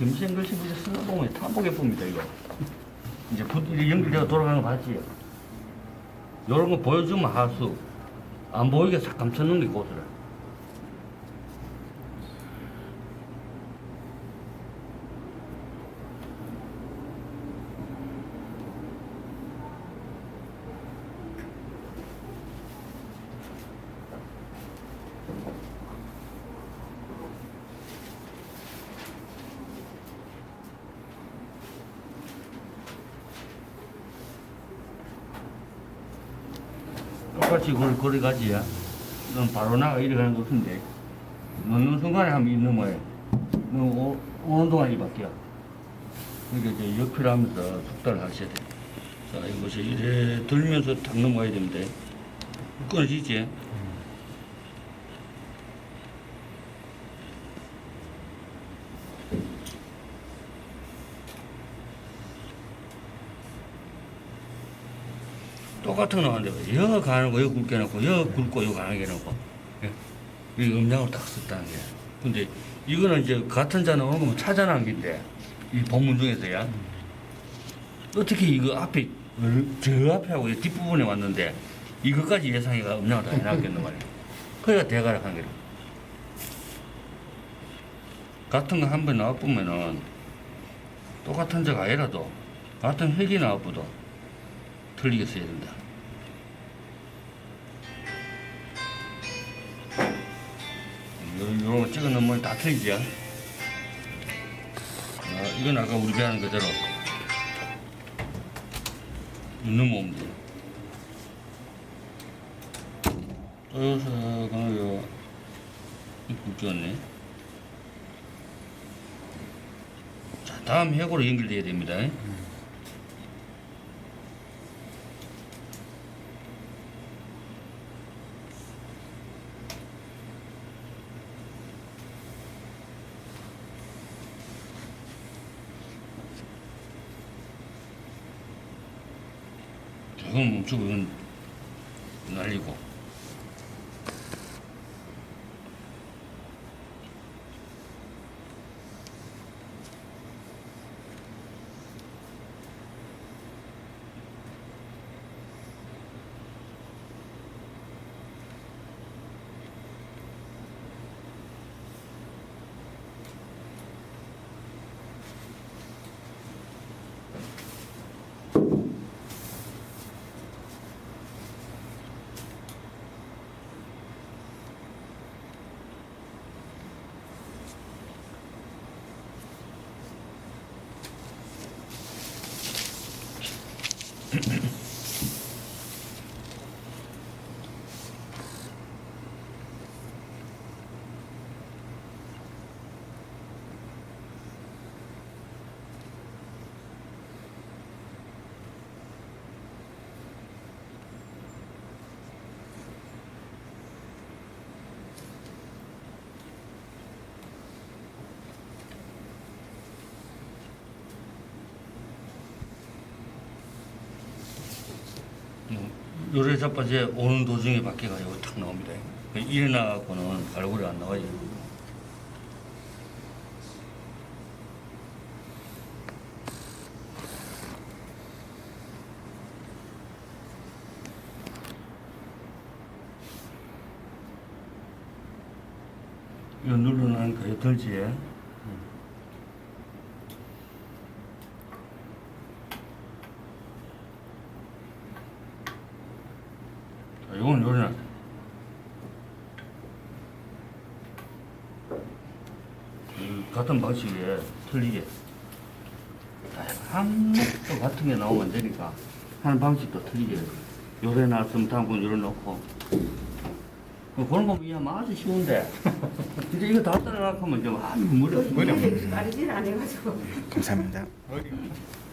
글씨 이제 쓰는 동안 타보게 봅니다 이거. 이제 붓 이렇게 연결되어 돌아가는 거 봤지? 요런 거 보여주면 하수. 안 보이게 싹 감춰놓는 게 고수래. 똑같이 그걸 거리 가지야. 넌 바로 나가 이래 가는 거 없는데. 넣는 순간에 한번 있는 거야. 너 오, 오는 동안 이 바뀌어. 그러니까 이제 역회를 하면서 숙달을 하셔야 돼. 자, 이것이 이래 들면서 탁 넘어가야 되는데. 끊어지지? 똑같은 거 하는데 여 가는 거, 여 굵게 놓고, 여 굵고, 여 가게 놓고. 예. 이 음량을 딱 썼다는 게. 근데 이거는 이제 같은 잔 오는 거면 게인데, 이 본문 중에서야. 어떻게 이거 앞에, 저 앞에 하고 이 뒷부분에 왔는데, 이것까지 예상이가 음량을 다 해놨겠는 말이야. 그래야 대가를 한 거야. 같은 거 한 번 나와보면은, 똑같은 자가 아니라도, 같은 획이 나와보도, 써야 된다. 요, 요런 거 찍어 놓으면 다 틀리지? 아, 이건 아까 우리 배하는 그대로 넘어오면 돼. 또요사가 요, 이쁘 찍었네. 자, 다음 해고로 연결돼야 됩니다. 조금 멈추고 이건 날리고 Mm-hmm. 요래 자빠제 오는 도중에 바퀴가 여기 탁 나옵니다. 일어나고는 얼굴이 안 나와요. 이거 이거 들지? 자, 이건 요리나. 이 같은 방식에 틀리게. 자, 한목도 같은 게 나오면 안 되니까 하는 방식도 틀리게. 요래 놨으면 다음 건 요래 놓고. 그 그런 거 그냥 아주 쉬운데. 이제 이거 다 따라가면 좀, 아, 이거 머리, 머리 빠르진 않아가지고. 감사합니다.